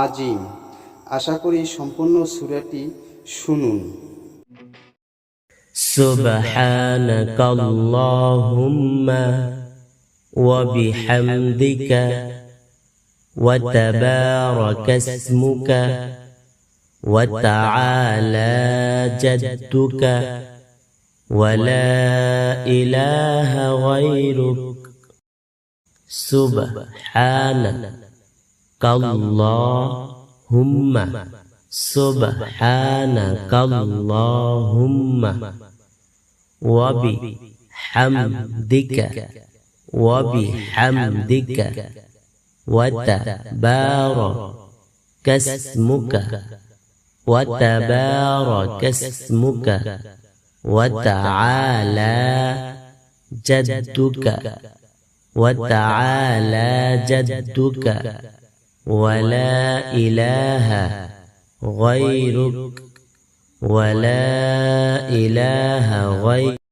আজিম আশা করি সম্পূর্ণ সুরাটি শুনুন سبحانك اللهم وبحمدك وتبارك اسمك وتعالى جدك ولا إله غيرك سبحانك اللهم سبحانك اللهم وبحمدك وبحمدك وتبارك اسمك وتبارك اسمك وتعالى جدك وتعالى جدك ولا إله غيرك ولا إله غيرك.